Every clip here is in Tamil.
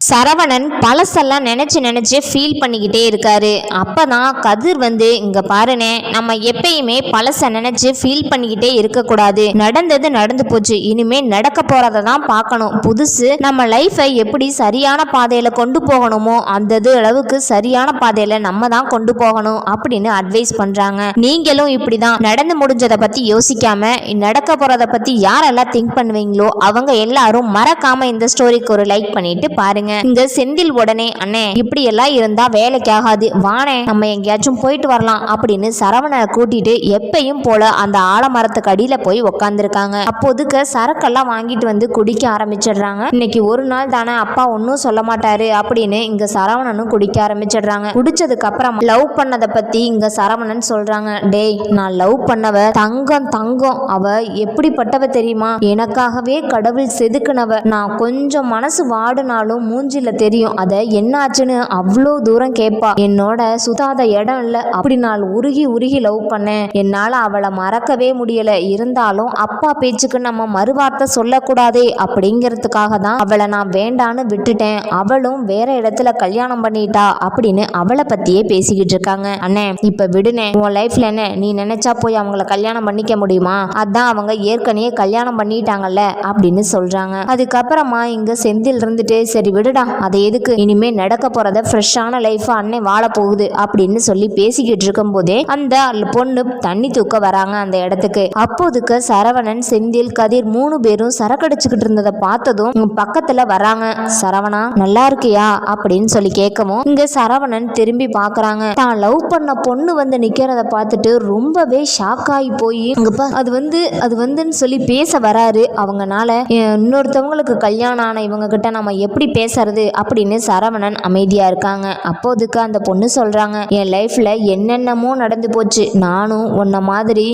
சரவணன் பழசெல்லாம் நினச்சி நினச்சி ஃபீல் பண்ணிக்கிட்டே இருக்காரு. அப்பதான் கதிர் வந்து இங்கே பாருனே நம்ம எப்பயுமே பழசை நினச்சி ஃபீல் பண்ணிக்கிட்டே இருக்கக்கூடாது. நடந்தது நடந்து போச்சு. இனிமே நடக்க போகிறத தான் பார்க்கணும். புதுசு நம்ம லைஃபை எப்படி சரியான பாதையில் கொண்டு போகணுமோ அந்த இது அளவுக்கு சரியான பாதையில் நம்ம தான் கொண்டு போகணும் அப்படின்னு அட்வைஸ் பண்ணுறாங்க நீங்களும் இப்படி தான் நடந்து முடிஞ்சதை பற்றி யோசிக்காம நடக்க போகிறத பற்றி யாரெல்லாம் திங்க் பண்ணுவீங்களோ அவங்க எல்லாரும் மறக்காமல் இந்த ஸ்டோரிக்கு ஒரு லைக் பண்ணிட்டு பாருங்க இங்க செந்தில் உடனே அண்ணே இப்படி எல்லாம் இருந்தா வேலைக்கு ஆகாது வானே நம்ம எங்கேயாச்சும் போயிட்டு வரலாம் அப்படின்னு சரவணனை கூட்டிட்டு எப்பயும் போல அந்த ஆலமரத்துக்கு அடியில போய் உக்காந்துருக்காங்க. அப்போதுக்கு சரக்கெல்லாம் வாங்கிட்டு வந்து குடிக்க ஆரம்பிச்சிடுறாங்க. இன்னைக்கு ஒரு நாள் தானே அப்பா ஒன்றும் சொல்ல மாட்டாரு அப்படின்னு இங்க சரவணனும் குடிக்க ஆரம்பிச்சிடுறாங்க. குடிச்சதுக்கு அப்புறம் லவ் பண்ணதை பத்தி இங்க சரவணன் சொல்றாங்க. டேய் நான் லவ் பண்ணவ தங்கம் தங்கம். அவ எப்படிப்பட்டவ தெரியுமா? எனக்காகவே கடவுள் செதுக்குனவ. நான் கொஞ்சம் மனசு வாடினாலும் மூஞ்சில தெரியும். அத என்னாச்சுன்னு அவ்வளோ தூரம் கேட்பா என்னோட சுதாத இடம் இல்ல அப்படி நான் உருகி உருகி லவ் பண்ணேன். என்னால அவளை மறக்கவே முடியல. இருந்தாலும் அப்பா பேச்சுக்கு நம்ம மறுவார்த்தை சொல்லக்கூடாதே அப்படிங்கிறதுக்காக தான் அவளை நான் வேண்டான்னு விட்டுட்டேன். அவளும் வேற இடத்துல கல்யாணம் பண்ணிட்டா அப்படின்னு அவளை பத்தியே பேசிக்கிட்டு இருக்காங்க. அண்ணே இப்ப விடுனே. உன் லைஃப்ல என்ன? நீ நினைச்சா போய் அவங்கள கல்யாணம் பண்ணிக்க முடியுமா? அதான் அவங்க ஏற்கனவே கல்யாணம் பண்ணிட்டாங்கல்ல அப்படின்னு சொல்றாங்க. அதுக்கப்புறமா இங்க செந்தில் இருந்துட்டு சரி விடுடா அதை எதுக்கு? இனிமே நடக்க போறத ஃப்ரெஷ்ஷான லைஃப் அன்னை வாழ போகுது அப்படின்னு சொல்லி பேசிக்கிட்டு இருக்கும் போதே அந்த பொண்ணு தண்ணி தூக்க வராங்க அந்த இடத்துக்கு. அப்போதுக்கு சரவணன் செந்தில் கதிர் மூணு பேரும் சரக்கடிச்சுக்கிட்டு இருந்ததை பார்த்ததும் பக்கத்துல வராங்க. சரவணா நல்லா இருக்கியா? அப்படின்னு சொல்லி கேட்கவும் இங்க சரவணன் திரும்பி பாக்குறாங்க தான் லவ் பண்ண பொண்ணு வந்து நிக்கிறத பார்த்துட்டு ரொம்பவே ஷாக் ஆகி போய் பா அது வந்து அது வந்துன்னு சொல்லி பேச வராரு. அவங்கனால இன்னொருத்தவங்களுக்கு கல்யாணம் ஆன இவங்க கிட்ட நம்ம எப்படி பேசுறது அப்படின்னு சரவணன் அமைதியா இருக்காங்க. அப்போதுக்கு அந்த பொண்ணு சொல்றாங்க என் லைஃப்ல என்னென்னமோ நடந்து போச்சு. நானும் உன்ன மாதிரி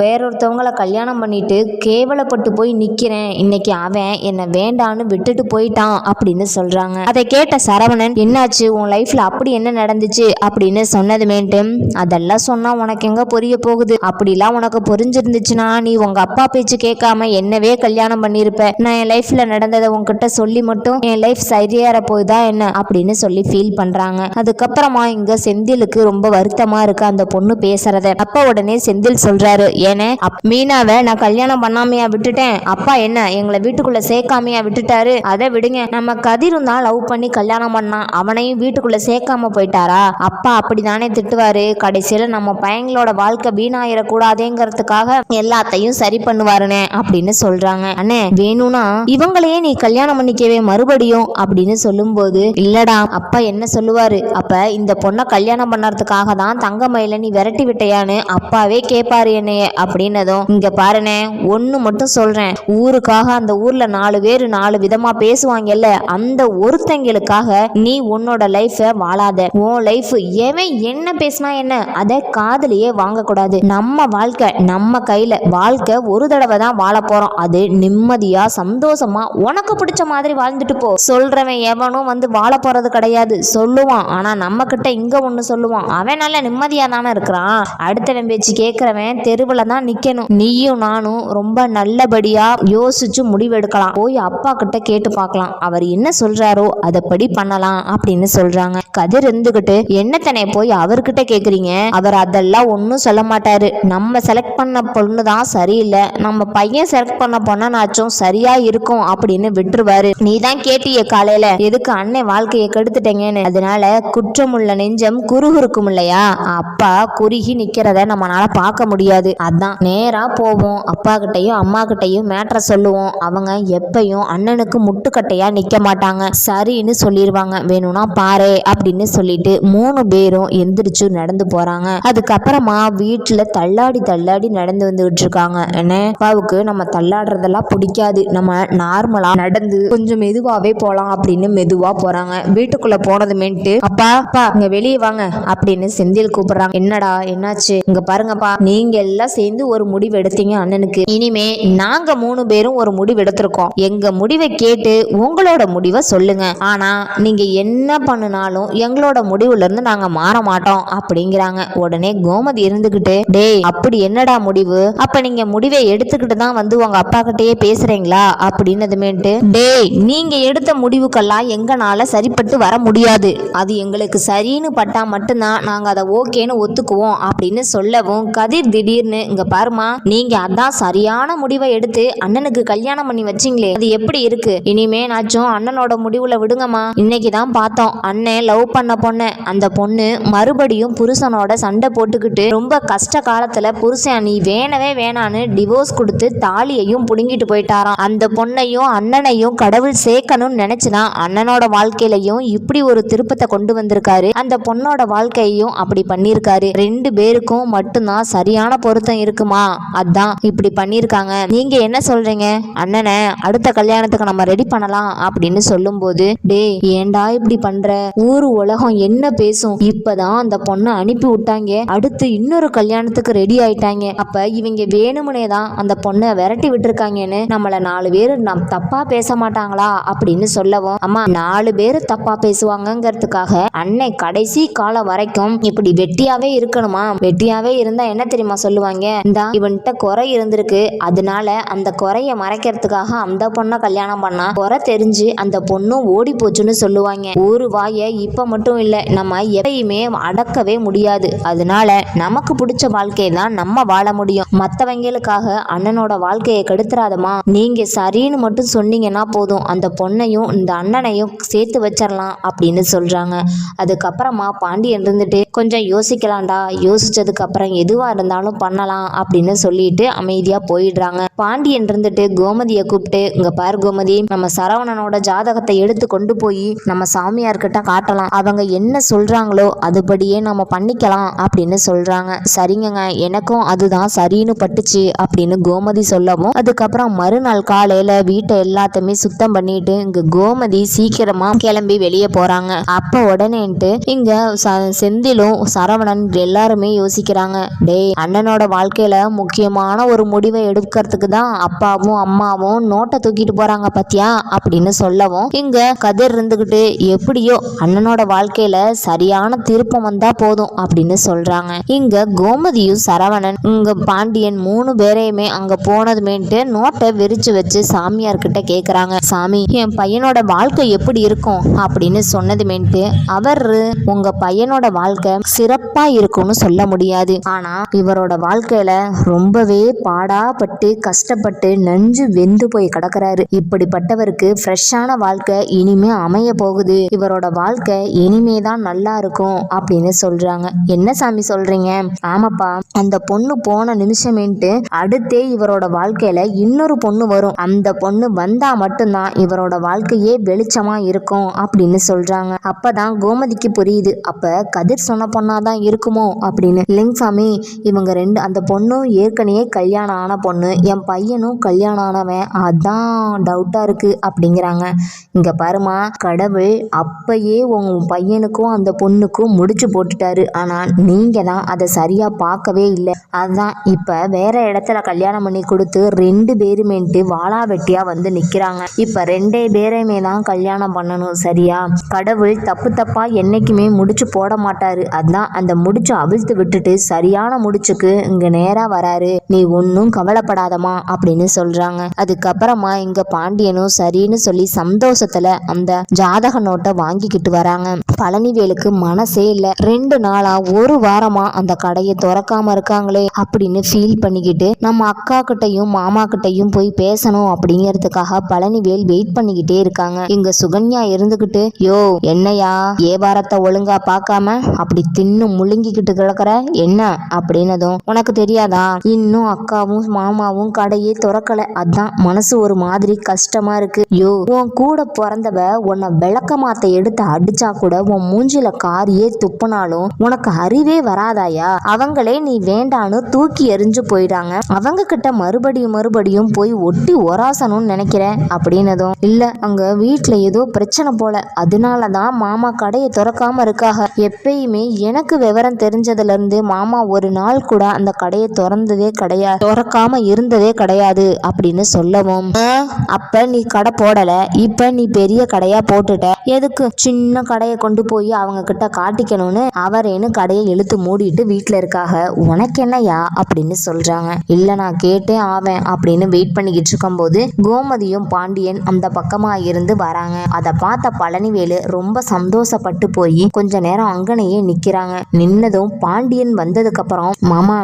வேறொருத்தவங்களை கல்யாணம் பண்ணிட்டு கேவலப்பட்டு போய் நிக்கிறேன். இன்னைக்கு அவன் என்னை வேண்டான்னு விட்டுட்டு போயிட்டான் அப்படின்னு சொல்றாங்க. அதை கேட்ட சரவணன் என்னாச்சு? உன் லைஃப்ல அப்படி என்ன நடந்துச்சு? அப்படின்னு சொன்னதுமேட்டு அதெல்லாம் சொன்னா உனக்கு எங்க புரிய போகுது? அப்படிலாம் உனக்கு புரிஞ்சிருந்துச்சுன்னா நீ உங்க அப்பா பேச்சு கேட்காம என்னவே கல்யாணம் பண்ணியிருப்ப நான் என் லைஃப்ல நடந்ததை உன்கிட்ட சொல்லி மட்டும் என் லைஃப் ஏற போகுதா என்ன அப்படின்னு சொல்லி ஃபீல் பண்றாங்க. அதுக்கப்புறமா இங்க செந்திலுக்கு ரொம்ப வருத்தமா இருக்கு அந்த பொண்ணு பேசுறத. அப்பா உடனே செந்தில் சொல்றாரு ஏனே அப்- மீனாவை நான் கல்யாணம் பண்ணாமையா விட்டுட்டேன். அப்பா என்ன எங்களை வீட்டுக்குள்ள சேர்க்காமையா விட்டுட்டாரு? அதை விடுங்க. நம்ம கதிரும் தான் லவ் பண்ணி கல்யாணம் பண்ணான். அவனையும் வீட்டுக்குள்ள சேர்க்காம போயிட்டாரா? அப்பா அப்படிதானே திட்டுவாரு. கடைசியில நம்ம பையங்களோட வாழ்க்கை வீணாயிடக்கூடாதேங்கிறதுக்காக எல்லாத்தையும் சரி பண்ணுவாருனே அப்படின்னு சொல்றாங்க. அண்ணே வேணும்னா இவங்களையே நீ கல்யாணம் பண்ணிக்கவே மறுபடியும் அப்படி அப்படின்னு சொல்லும்போது இல்லடா அப்பா என்ன சொல்லுவாரு? அப்ப இந்த பொண்ணை கல்யாணம் பண்ணறதுக்காக தான் தங்கமயில நீ விரட்டி விட்டையான்னு அப்பாவே கேட்பாரு என்னைய அப்படின்னதும் இங்க பாருனே ஒண்ணு மட்டும் சொல்றேன். ஊருக்காக அந்த ஊர்ல நாலு பேர் நாலு விதமா பேசுவாங்கல்ல அந்த ஒருத்தங்களுக்காக நீ உன்னோட லைஃபை வாழாத. உன் லைஃப் எவன் என்ன பேசினா என்ன அதை காதுலயே வாங்கக்கூடாது. நம்ம வாழ்க்கை நம்ம கையில வாழ்க்கை ஒரு தடவை தான் வாழ போறோம். அது நிம்மதியா சந்தோஷமா உனக்கு பிடிச்ச மாதிரி வாழ்ந்துட்டு போ. சொல்றவன் எவனும் வந்து வாழ போறது கிடையாது. சொல்லுவான். ஆனா நம்ம கிட்ட இங்க ஒண்ணு சொல்லுவான். அவன் நல்ல நிம்மதியா தானே இருக்கிறான். அடுத்தவன் பேச்சு கேட்கறவன் தெருவில் தான் நிக்கணும். நீயும் நானும் ரொம்ப நல்லபடியா யோசிச்சு முடிவெடுக்கலாம். போய் அப்பா கிட்ட கேட்டு பார்க்கலாம். அவர் என்ன சொல்றாரோ அதைப்படி பண்ணலாம் அப்படின்னு சொல்றாங்க. கதிர் இருந்துகிட்டு என்னத்தனை போய் அவர்கிட்ட கேக்குறீங்க? அவர் அதெல்லாம் ஒன்றும் சொல்ல மாட்டாரு. நம்ம செலக்ட் பண்ண பொண்ணு தான் சரியில்லை. நம்ம பையன் செலக்ட் பண்ண பொண்ணாச்சும் சரியா இருக்கும் அப்படின்னு விட்டுருவாரு. நீ தான் கேட்டிய காலையில எதுக்கு அன்னை வாழ்க்கையை கெடுத்துட்டீங்கன்னு? அதனால குற்றமுள்ள நெஞ்சம் குறுகுறுக்கும் இல்லையா அப்பா குறுகி நிக்கிறத நம்மளால பார்க்க முடியாது. அதான். நேரா போவோம். அப்பா கிட்டையும் அம்மா கிட்டையும் மேட்ரை சொல்லுவோம். அவங்க எப்பயும் அண்ணனுக்கு முட்டுக்கட்டையா நிக்க மாட்டாங்க. சரின்னு சொல்லிடுவாங்க வேணும்னா பாரு அப்படின்னு சொல்லிட்டு மூணு பேரும் எந்திரிச்சு நடந்து போறாங்க. அதுக்கப்புறமா வீட்டுல தள்ளாடி தள்ளாடி நடந்து வந்துகிட்டு இருக்காங்க. என்ன அப்பாவுக்கு நம்ம தள்ளாடுறதெல்லாம் பிடிக்காது. நம்ம நார்மலா நடந்து கொஞ்சம் மெதுவாவே போலாம். அப்படின்னு மெதுவா போறாங்க. வீட்டுக்குள்ள போனதுமேட்டு அப்பா அப்பா இங்க வெளியே வாங்க அப்படின்னு செந்தில் கூப்பிடுறாங்க. என்னடா என்னாச்சு? இங்க பாருங்கப்பா நீங்க எல்லாம் சேர்ந்து ஒரு முடிவு எடுத்தீங்க அண்ணனுக்கு. இனிமே நாங்க மூணு பேரும் ஒரு முடிவு எடுத்திருக்கோம். எங்க முடிவை கேட்டு உங்களோட முடிவை சொல்லுங்க. ஆனா நீங்க என்ன பண்ணினாலும் எங்களோட முடிவுல இருந்து நாங்க மாற மாட்டோம் அப்படிங்கிறாங்க. உடனே கோமதி இருந்துகிட்டு டேய் அப்படி என்னடா முடிவு? அப்ப நீங்க முடிவை எடுத்துக்கிட்டு தான் வந்து உங்க அப்பா கிட்டயே பேசுறீங்களா? அப்படின்னதுமேட்டு டேய் நீங்க எடுத்த முடிவுக்கு முடிவுக்கெல்லாம் எங்களால் சரிப்பட்டு வர முடியாது. அது எங்களுக்கு சரின்னு பட்டால் மட்டும்தான் நாங்கள் அதை ஓகேன்னு ஒத்துக்குவோம் அப்படின்னு சொல்லவும் கதிர் திடீர்னு இங்கே பாருமா நீங்கள் அதான் சரியான முடிவை எடுத்து அண்ணனுக்கு கல்யாணம் பண்ணி வச்சிங்களே அது எப்படி இருக்கு? இனிமே நாச்சும் அண்ணனோட முடிவில் விடுங்கம்மா. இன்னைக்கு தான் பார்த்தோம் அண்ணன் லவ் பண்ண பொண்ணு. அந்த பொண்ணு மறுபடியும் புருஷனோட சண்டை போட்டுக்கிட்டு ரொம்ப கஷ்ட காலத்தில் புருஷன் நீ வேணவே வேணான்னு டிவோர்ஸ் கொடுத்து தாலியையும் புடுங்கிட்டு போயிட்டாராம். அந்த பொண்ணையும் அண்ணனையும் கடவுள் சேர்க்கணும்னு நினைச்சுதான் அண்ணனோட வாழ்க்கையிலையும் இப்படி ஒரு திருப்பத்தை கொண்டு வந்திருக்காரு. அந்த பொண்ணோட வாழ்க்கையையும் அப்படி பண்ணியிருக்காரு. ரெண்டு பேருக்கும் மட்டும்தான் சரியான பொருத்தம் இருக்குமா? அதான் இப்படி பண்ணியிருக்காங்க. நீங்க என்ன சொல்றீங்க? அண்ணனை அடுத்த கல்யாணத்துக்கு நம்ம ரெடி பண்ணலாம் அப்படின்னு சொல்லும்போது டேய் ஏன்டா இப்படி பண்ற? ஊர் உலகம் என்ன பேசும்? இப்பதான் அந்த பொண்ணை அனுப்பி விட்டாங்க. அடுத்து இன்னொரு கல்யாணத்துக்கு ரெடி ஆயிட்டாங்க. அப்ப இவங்க வேணுமுனே தான் அந்த பொண்ணை விரட்டி விட்டுருக்காங்கன்னு நம்மள நாலு பேர் நம் தப்பா பேச மாட்டாங்களா அப்படின்னு சொல்லவும் அம்மா நாலு பேர் தப்பா பேசுவாங்கங்கிறதுக்காக அன்னை கடைசி காலம் வரைக்கும் இப்படி வெட்டியாவே இருக்கணுமா? வெட்டியாவே இருந்தா என்ன தெரியுமா சொல்லுவாங்க? இந்தா இவன்கிட்ட குறை இருந்திருக்கு. அதனால அந்த குறைய மறைக்கிறதுக்காக அந்த பொண்ணை கல்யாணம் பண்ணா குறை தெரிஞ்சு அந்த பொண்ணும் ஓடி போச்சுன்னு சொல்லுவாங்க. ஒரு வாயை இப்ப மட்டும் இல்ல நம்ம எப்பயுமே அடக்கவே முடியாது. அதனால நமக்கு பிடிச்ச வாழ்க்கையை தான் நம்ம வாழ முடியும். மற்றவங்களுக்காக அண்ணனோட வாழ்க்கையை கெடுத்துறாதமா நீங்க சரின்னு மட்டும் சொன்னீங்கன்னா போதும். அந்த பொண்ணையும் இந்த அண்ணனையும் சேர்த்து வச்சிடலாம் அப்படின்னு சொல்கிறாங்க அதுக்கப்புறமா பாண்டியன் இருந்துட்டு கொஞ்சம் யோசிக்கலாம்டா. யோசிச்சதுக்கப்புறம் எதுவாக இருந்தாலும் பண்ணலாம் அப்படின்னு சொல்லிட்டு அமைதியாக போயிடுறாங்க. பாண்டியன் இருந்துட்டு கோமதியை கூப்பிட்டு இங்கே பார் கோமதி நம்ம சரவணனோட ஜாதகத்தை எடுத்து கொண்டு போய் நம்ம சாமியார்கிட்ட காட்டலாம். அவங்க என்ன சொல்கிறாங்களோ அதுபடியே நம்ம பண்ணிக்கலாம் அப்படின்னு சொல்கிறாங்க சரிங்கங்க. எனக்கும் அதுதான் சரின்னு பட்டுச்சு அப்படின்னு கோமதி சொல்லவும் அதுக்கப்புறம் மறுநாள் காலையில் வீட்டை எல்லாத்தையுமே சுத்தம் பண்ணிட்டு இங்கே கோமதி சீக்கிரமா கிளம்பி வெளியே போறாங்க. அப்ப உடனேன்ட்டு இங்க ச- செந்திலும் சரவணன் எல்லாருமே யோசிக்கிறாங்க. டேய் அண்ணனோட வாழ்க்கையில முக்கியமான ஒரு முடிவை எடுக்கிறதுக்கு தான் அப்பாவும் அம்மாவும் நோட்டை தூக்கிட்டு போறாங்க பத்தியா? அப்படின்னு சொல்லவும் இங்க கதிர் இருந்துகிட்டு எப்படியோ அண்ணனோட வாழ்க்கையில சரியான திருப்பம் வந்தா போதும் அப்படின்னு சொல்றாங்க. இங்க கோமதியும் சரவணன் இங்க பாண்டியன் மூணு பேரையுமே அங்க போனதுமேட்டு நோட்டை விரிச்சு வச்சு சாமியார்கிட்ட கேக்குறாங்க. சாமி என் பையனோட வாழ்க்கை எப்படி இருக்கும் அப்படின்னு சொன்னதுமேட்டு அவர் உங்க பையனோட வாழ்க்கை சிறப்பா இருக்கும்னு சொல்ல முடியாது. ஆனா இவரோட வாழ்க்கையில ரொம்பவே பாடாப்பட்டு கஷ்டப்பட்டு நஞ்சு வெந்து போய் கிடக்குறாரு. இப்படிப்பட்டவருக்கு ஃப்ரெஷ்ஷான வாழ்க்கை இனிமே அமைய போகுது. இவரோட வாழ்க்கை இனிமே தான் நல்லா இருக்கும் அப்படின்னு சொல்றாங்க. என்ன சாமி சொல்றீங்க? ஆமாப்பா அந்த பொண்ணு போன நிமிஷமேன்ட்டு அடுத்தே இவரோட வாழ்க்கையில இன்னொரு பொண்ணு வரும். அந்த பொண்ணு வந்தா மட்டும்தான் இவரோட வாழ்க்கையே வெளிச்சமா இருக்கும் அப்படின்னு சொல்றாங்க. அப்பதான் கோமதிக்கு புரியுது. அப்ப கதிர் சொன்ன பொண்ணாதான் இருக்குமோ அப்படின்னு. இல்லைங்க சாமி இவங்க ரெண்டு அந்த பொண்ணும் ஏற்கனவே கல்யாணம் ஆன பொண்ணு என் பையனும் கல்யாணம் ஆனவன் அதான் டவுட்டா இருக்கு அப்படிங்கிறாங்க. இங்க பாருமா கடவுள் அப்பயே உன் பையனுக்கும் அந்த பொண்ணுக்கும் முடிச்சு போட்டுட்டாரு. ஆனா நீங்க தான் அதை சரியா பார்க்கவே இல்லை. அதுதான் இப்ப வேற இடத்துல கல்யாணம் பண்ணி கொடுத்து ரெண்டு பேருமேன்ட்டு வாழா வெட்டியா வந்து நிக்கிறாங்க. இப்ப ரெண்டே பேரையுமே தான் கல்யாணம் பண்ணணும் சரியா? கடவுள் தப்பு தப்பா என்னைக்குமே முடிச்சு போட மாட்டாரு. அதான் அந்த முடிச்சு அவிழ்த்து விட்டுட்டு சரியான முடிச்சுக்கு இங்க நேரா வராரு. நீ ஒன்றும் கவலைப்படாதமா அப்படின்னு சொல்றாங்க. அதுக்கப்புறமா இங்க பாண்டியனும் சரின்னு சொல்லி சந்தோஷத்துல அந்த ஜாதக நோட்டை வாங்கிக்கிட்டு வராங்க. பழனிவேலுக்கு மனசே இல்ல. ரெண்டு நாளா ஒரு வாரமா அந்த கடையை திறக்காம இருக்காங்களே அப்படின்னு ஃபீல் பண்ணிக்கிட்டு நம்ம அக்கா கிட்டையும் மாமா கிட்டையும் போய் பேசணும் அப்படிங்கிறதுக்காக பழனிவேல் வெயிட் பண்ணிக்கிட்டே இருக்காங்க. இங்க சுகன்யா இருந்துகிட்டு யோ என்னையா? வியாபாரத்தை ஒழுங்கா பார்க்காம அப்படி தின்னு முழுங்கிக்கிட்டு கிடக்குற? என்ன? அப்படின்னதும் உனக்கு தெரியாதா? இன்னும் அக்காவும் மாமாவும் கடையே திறக்கல. அதான் மனசு ஒரு மாதிரி கஷ்டமா இருக்கு. யோ உன் கூட பிறந்தவ உன்னை விளக்கமாத்த எடுத்து அடிச்சா கூட உன் மூஞ்சில காரியே துப்புனாலும் உனக்கு அறிவே வராதாயா? அவங்களே நீ வேண்டான்னு தூக்கி எரிஞ்சு போயிடாங்க அவங்க கிட்ட மறுபடியும் மறுபடியும் போய் ஒட்டி ஒராசனும் நினைக்கிறேன். அப்படின்னதும் இல்ல அங்க வீட்ல ஏதோ பிரச்சனை போல. அதனாலதான் மாமா கடையை திறக்காம இருக்காக. எப்பயுமே எனக்கு விவரம் தெரிஞ்சதுல இருந்து மாமா ஒரு நாள் கூட அந்த கடையை திறந்ததே கிடையாது திறக்காம இருந்ததே கிடையாது அப்படின்னு சொல்லவும். "ஆ, அப்ப நீ கடை போடல. இப்ப நீ பெரிய கடையா போட்டுட்ட. எதுக்கு சின்ன கடையை கொண்டு போய் அவங்க கிட்ட காட்டிக்கணும்னு அவரேன்னு கடையை இழுத்து மூடிட்டு வீட்டுல இருக்காக. உனக்கு என்னய்யா அப்படின்னு சொல்றாங்க. இல்ல நான் கேட்டே ஆவேன் அப்படின்னு வெயிட் பண்ணிக்கிட்டு இருக்கும்போது கோமதியும் பாண்டியன் அந்த பக்கமா இருந்து வராங்க. அதை பார்த்த பழனிவேலு ரொம்ப சந்தோஷப்பட்டு போய் கொஞ்ச நேரம் அங்கனையே நிக்கிறாங்க. நின்னதும் பாண்டியன் வந்ததுக்கு அப்புறம் மாமா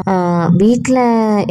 வீட்டில்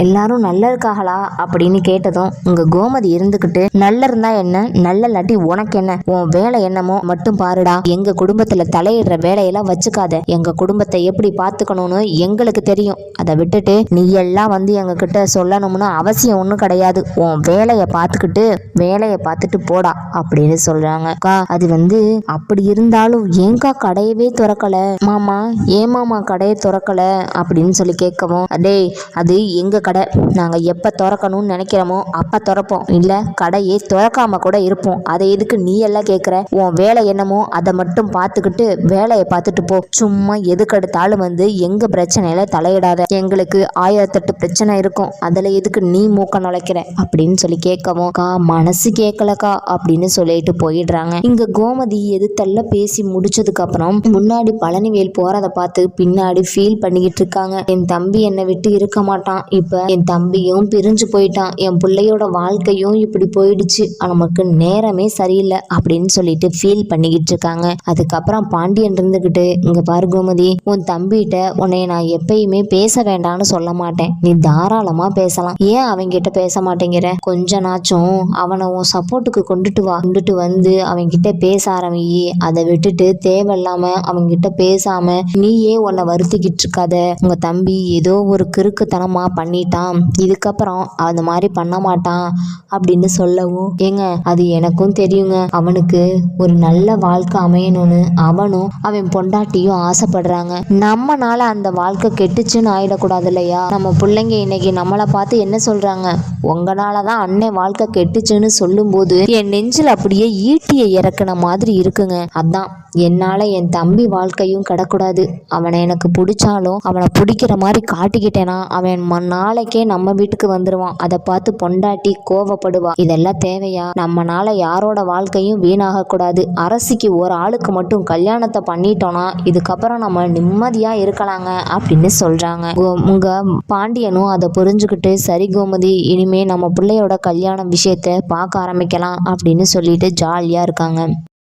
எல்லாரும் நல்லா இருக்காங்களா அப்படின்னு கேட்டதும் உங்க கோமதி இருந்துக்கிட்டு நல்ல இருந்தா என்ன? நல்ல இல்லாட்டி உனக்கு என்ன? உன் வேலை என்னமோ மட்டும் பாருடா. எங்க குடும்பத்துல தலையிடுற வேலையெல்லாம் வச்சுக்காத. எங்க குடும்பத்தை எப்படி பார்த்துக்கணும்னு எங்களுக்கு தெரியும். அதை விட்டுட்டு நீ எல்லாம் வந்து எங்க கிட்ட சொல்லணும்னு அவசியம் ஒன்றும் கிடையாது. உன் வேலையை பார்த்துக்கிட்டு வேலையை பார்த்துட்டு போடா. அப்படின்னு சொல்றாங்க. அக்கா அது வந்து அப்படி இருந்தாலும் ஏங்கா கடையவே திறக்கல? மாமா ஏன் மாமா கடையை திறக்கல? அப்படின்னு சொல்லி கேட்கவும் டேய் அது எங்க கடை? நாங்க எப்ப திறக்கணும்னு நினைக்கிறோமோ அப்ப திறப்போம். இல்ல கடையே திறக்காம கூட இருப்போம். அதை எதுக்கு நீ எல்லாம் கேட்குற உன் வேலை என்னமோ அதை மட்டும் பார்த்துக்கிட்டு வேலையை பார்த்துட்டு போ. சும்மா எதுக்கெடுத்தாலும் வந்து எங்க பிரச்சனையில தலையிடாத. எங்களுக்கு ஆயிரத்தெட்டு பிரச்சனை இருக்கும். அதுல எதுக்கு நீ மூக்க நுழைக்கிற? அப்படின்னு சொல்லி கேட்கவும் கா மனசு கேட்கலக்கா அப்படின்னு சொல்லிட்டு போயிடுறாங்க. இங்க கோமதி எதுத்தெல்லாம் பேசி முடிச்சதுக்கு அப்புறம் முன்னாடி பழனிவேல் போறத பார்த்து பின்னாடி ஃபீல் பண்ணிக்கிட்டு இருக்காங்க. என் தம்பி என்னை விட்டு இருக்க மாட்டான். இப்ப என் தம்பியும் பிரிஞ்சு போயிட்டான். என் பிள்ளையோட வாழ்க்கையும் இப்படி போயிடுச்சு. நமக்கு நேரமே சரியில்லை அப்படின்னு சொல்லிட்டு ஃபீல் பண்ணிக்கிட்டு இருக்காங்க. அதுக்கப்புறம் பாண்டியன் இருந்துகிட்டு இங்க பாரு கோமதி உன் தம்பிகிட்ட உன்னை நான் எப்பயுமே பேச வேண்டாம்னு சொல்ல மாட்டேன். நீ தாராளமா பேசலாம். ஏன் அவன்கிட்ட பேச மாட்டேங்கிற? கொஞ்ச நாச்சும் அவனை உன் சப்போர்ட்டுக்கு கொண்டுட்டு வா. கொண்டுட்டு வந்து அவன்கிட்ட பேச ஆரம்பி அதை விட்டுட்டு தேவையில்லாம அவன்கிட்ட பேசாம நீயே உன்னை வருத்திக்கிட்டு இருக்காத. உங்க தம்பி ஏதோ ஒரு கிறுக்குத்தனமா பண்ணிட்டான். இதுக்கப்புறம் அந்த மாதிரி பண்ண மாட்டான் அப்படின்னு சொல்லவும் ஏங்க அது எனக்கும் தெரியுங்க. அவனுக்கு ஒரு நல்ல வாழ்க்கை அமையணும்னு அவனும் அவன் பொண்டாட்டியும் ஆசைப்படுறாங்க. நம்மனால அந்த வாழ்க்கை கெட்டுச்சுன்னு ஆயிடக்கூடாது இல்லையா? நம்ம பிள்ளைங்க இன்னைக்கு நம்மளை பார்த்து என்ன சொல்றாங்க? உங்களால தான் அன்னை வாழ்க்கை கெட்டுச்சுன்னு சொல்லும்போது என் நெஞ்சில் அப்படியே ஈட்டியை இறக்குன மாதிரி இருக்குங்க. அதான் என்னால் என் தம்பி வாழ்க்கையும் கிடக்கூடாது. அவனை எனக்கு பிடிச்சாலும் அவனை பிடிக்கிற மாதிரி காட்டிக்கிட்டேனா அவன் ம- நாளைக்கே நம்ம வீட்டுக்கு வந்துடுவான் அதை பார்த்து பொண்டாட்டி கோவப்படுவா. இதெல்லாம் தேவையா? நம்மனால யாரோட வாழ்க்கையும் வீணாகக்கூடாது. அரசிக்கு ஒரு ஆளுக்கு மட்டும் கல்யாணத்தை பண்ணிட்டோம்னா இதுக்கப்புறம் நம்ம நிம்மதியாக இருக்கலாங்க அப்படின்னு சொல்கிறாங்க உங்க பாண்டியனும் அதை புரிஞ்சுக்கிட்டு சரி கோமதி இனிமே நம்ம பிள்ளையோட கல்யாணம் விஷயத்த பார்க்க ஆரம்பிக்கலாம் அப்படின்னு சொல்லிட்டு ஜாலியாக இருக்காங்க.